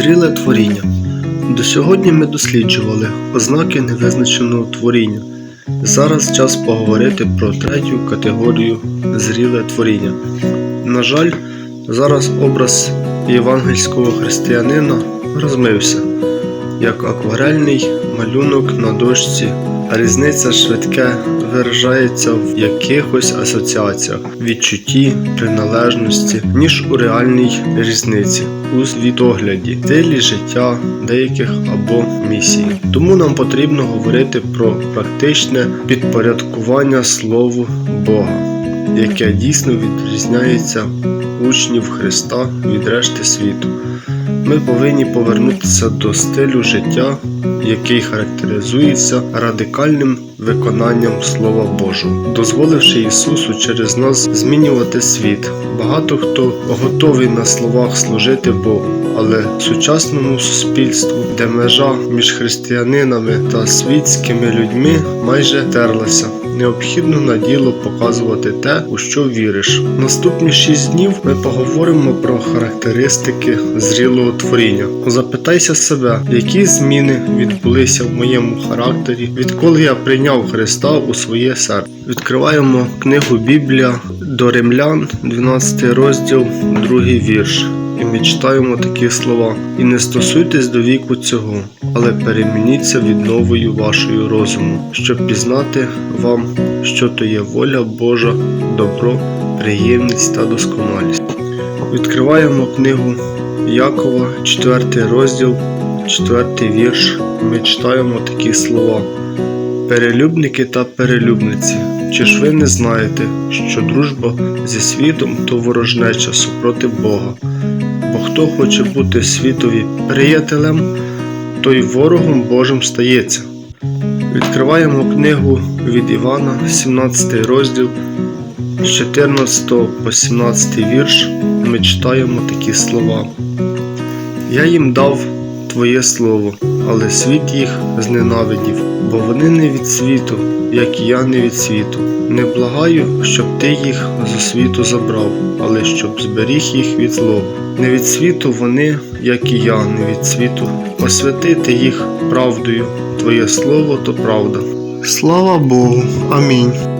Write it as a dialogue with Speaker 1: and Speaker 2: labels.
Speaker 1: Зріле творіння. До сьогодні ми досліджували ознаки невизначеного творіння. Зараз час поговорити про третю категорію зріле творіння. На жаль, зараз образ євангельського християнина розмився, як акварельний малюнок на дошці, різниця швидке виражається в якихось асоціаціях, відчутті, приналежності, ніж у реальній різниці, у світогляді, стилі життя деяких або місії. Тому нам потрібно говорити про практичне підпорядкування Слову Бога, яке дійсно відрізняється учнів Христа від решти світу. Ми повинні повернутися до стилю життя, який характеризується радикальним виконанням Слова Божого, дозволивши Ісусу через нас змінювати світ. Багато хто готовий на словах служити Богу, але в сучасному суспільству, де межа між християнинами та світськими людьми майже терлася. Необхідно на діло показувати те, у що віриш. Наступні шість днів ми поговоримо про характеристики зрілого творіння. Запитайся себе, які зміни відбулися в моєму характері, відколи я прийняв Христа у своє серце. Відкриваємо книгу Біблія до Римлян, 12 розділ, 2 вірш. І ми читаємо такі слова: І не стосуйтесь до віку цього, але перемініться відновою вашою розуму, щоб пізнати вам, що то є воля Божа, добро, приємність та досконалість. Відкриваємо книгу Якова, 4 розділ, 4 вірш. Ми читаємо такі слова. Перелюбники та перелюбниці, чи ж ви не знаєте, що дружба зі світом то ворожнеча супроти Бога? Хто хоче бути світові приятелем, той ворогом Божим стається. Відкриваємо книгу від Івана, 17 розділ, з 14 по 17 вірш. Ми читаємо такі слова. Я їм дав Твоє слово, але світ їх зненавидів, бо вони не від світу, як і я не від світу. Не благаю, щоб ти їх з світу забрав, але щоб зберіг їх від злого. Не від світу вони, як і я, не від світу. Освятити їх правдою. Твоє слово то правда. Слава Богу. Амінь.